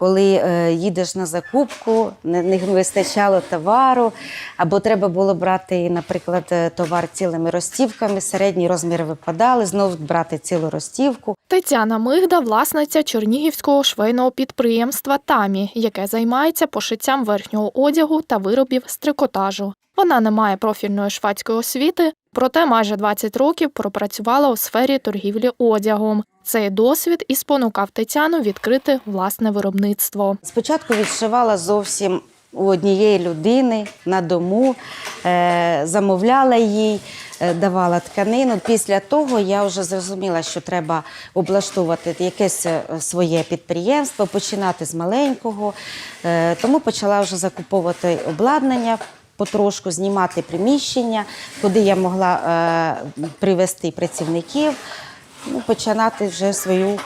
коли е, їдеш на закупку, не, вистачало товару, або треба було брати, наприклад, е, товар цілими розтівками, середні розміри випадали, знову брати цілу розтівку. Тетяна Мигда власниця Чернігівського швейного підприємства Тамі, яке займається пошиттям верхнього одягу та виробів з трикотажу. Вона не має профільної швадської освіти, проте майже 20 років пропрацювала у сфері торгівлі одягом. Цей досвід і спонукав Тетяну відкрити власне виробництво. Спочатку відшивала зовсім у однієї людини на дому, е, замовляла їй, е, давала тканину. Після того я вже зрозуміла, що треба облаштовувати якесь е, своє підприємство, починати з маленького. Тому почала вже закуповувати обладнання. Потрошку знімати приміщення, куди я могла е, привести працівників, ну, починати вже свою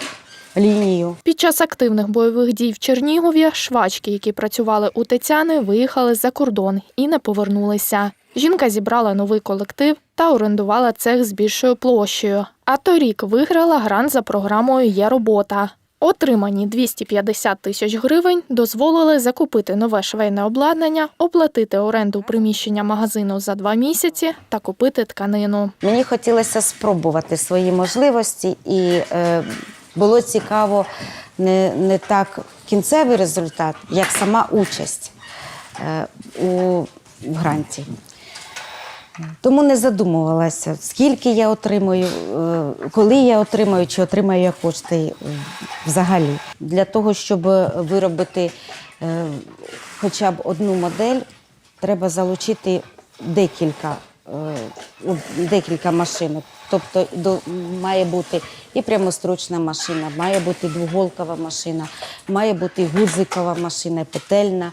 лінію. Під час активних бойових дій в Чернігові швачки, які працювали у Тетяни, виїхали за кордон і не повернулися. Жінка зібрала новий колектив та орендувала цех з більшою площею. А торік виграла грант за програмою Є робота. Отримані 250 тисяч гривень дозволили закупити нове швейне обладнання, оплатити оренду приміщення магазину за два місяці та купити тканину. Мені хотілося спробувати свої можливості, і е, було цікаво не, не так кінцевий результат, як сама участь е, у в гранті. Тому не задумувалася, скільки я отримую, е, коли я отримаю, чи отримаю я кошти е, взагалі. Для того, щоб виробити е, хоча б одну модель, треба залучити декілька, ну, декілька машинок. Тобто має бути і прямостручна машина, має бути двоголкова машина, має бути гудзикова машина, петельна.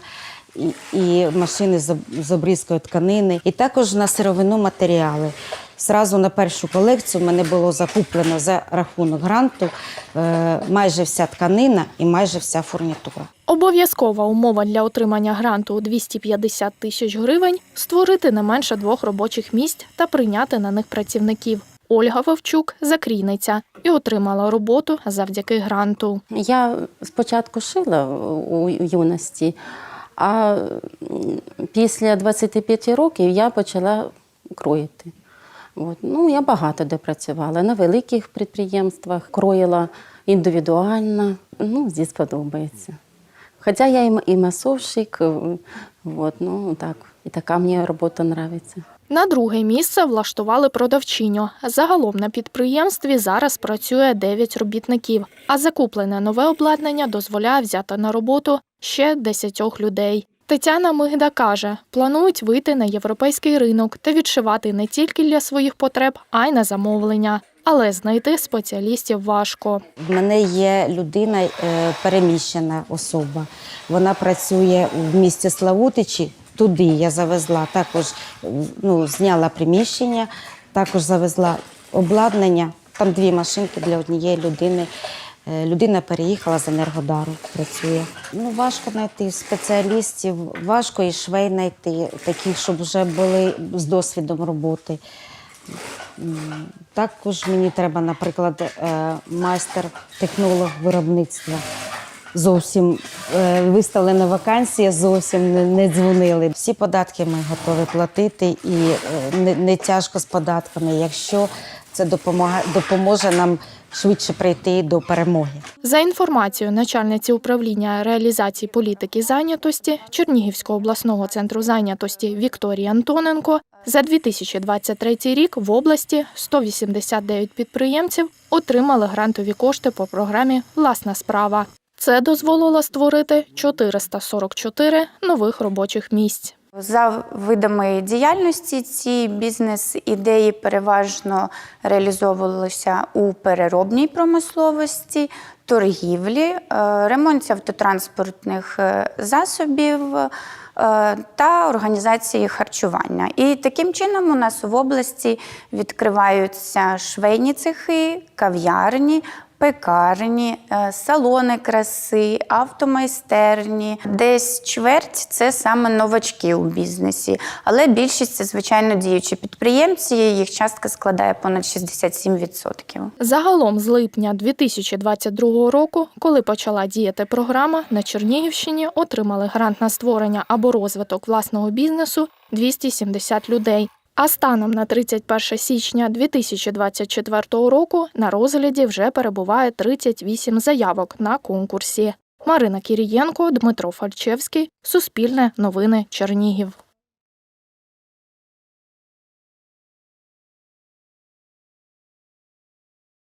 І, машини з, обрізкою тканини, і також на сировину матеріали. Зразу на першу колекцію в мене було закуплено за рахунок гранту е, майже вся тканина і майже вся фурнітура. Обов'язкова умова для отримання гранту у 250 тисяч гривень створити не менше двох робочих місць та прийняти на них працівників. Ольга Вовчук закрійниця і отримала роботу завдяки гранту. Я спочатку шила у юності, а після 25 років я почала кроїти. От. Ну, я багато де працювала. На великих підприємствах кроїла індивідуально. Ну, зі сподобається. Хоча я і масовщик, е, от, ну, так, і така мені робота подобається. На друге місце влаштували продавчиню. Загалом на підприємстві зараз працює 9 робітників, а закуплене нове обладнання дозволяє взяти на роботу ще 10 людей. Тетяна Мигда каже, планують вийти на європейський ринок та відшивати не тільки для своїх потреб, а й на замовлення. Але знайти спеціалістів важко. В мене є людина, е, переміщена особа. Вона працює в місті Славутичі. Туди я завезла також ну, зняла приміщення, також завезла обладнання. Там дві машинки для однієї людини. Е, Людина переїхала з Енергодару, працює. Ну, важко знайти спеціалістів, важко і швей знайти, таких, щоб вже були з досвідом роботи. Також мені треба, наприклад, е, майстер, технолог виробництва. Зовсім е, виставлена вакансія, зовсім не, дзвонили. Всі податки ми готові платити і е, не тяжко з податками, якщо це допомагає, допоможе нам швидше прийти до перемоги. За інформацією начальниці управління реалізації політики зайнятості Чернігівського обласного центру зайнятості Вікторії Антоненко, за 2023 рік в області 189 підприємців отримали грантові кошти по програмі Власна справа. Це дозволило створити 444 нових робочих місць. За видами діяльності ці бізнес-ідеї переважно реалізовувалися у переробній промисловості, торгівлі, е, ремонті автотранспортних е, засобів е, та організації харчування. І таким чином у нас в області відкриваються швейні цехи, кав'ярні, пекарні, е, салони краси, автомайстерні. Десь чверть це саме новачки у бізнесі, але більшість це звичайно діючі підприємці. Їх частка складає понад 67%. Загалом з липня 2022 року, коли почала діяти програма, на Чернігівщині отримали грант на створення або розвиток власного бізнесу 270 людей. А станом на 31 січня 2024 року на розгляді вже перебуває 38 заявок на конкурсі. Марина Кірієнко, Дмитро Фальчевський, Суспільне новини Чернігів.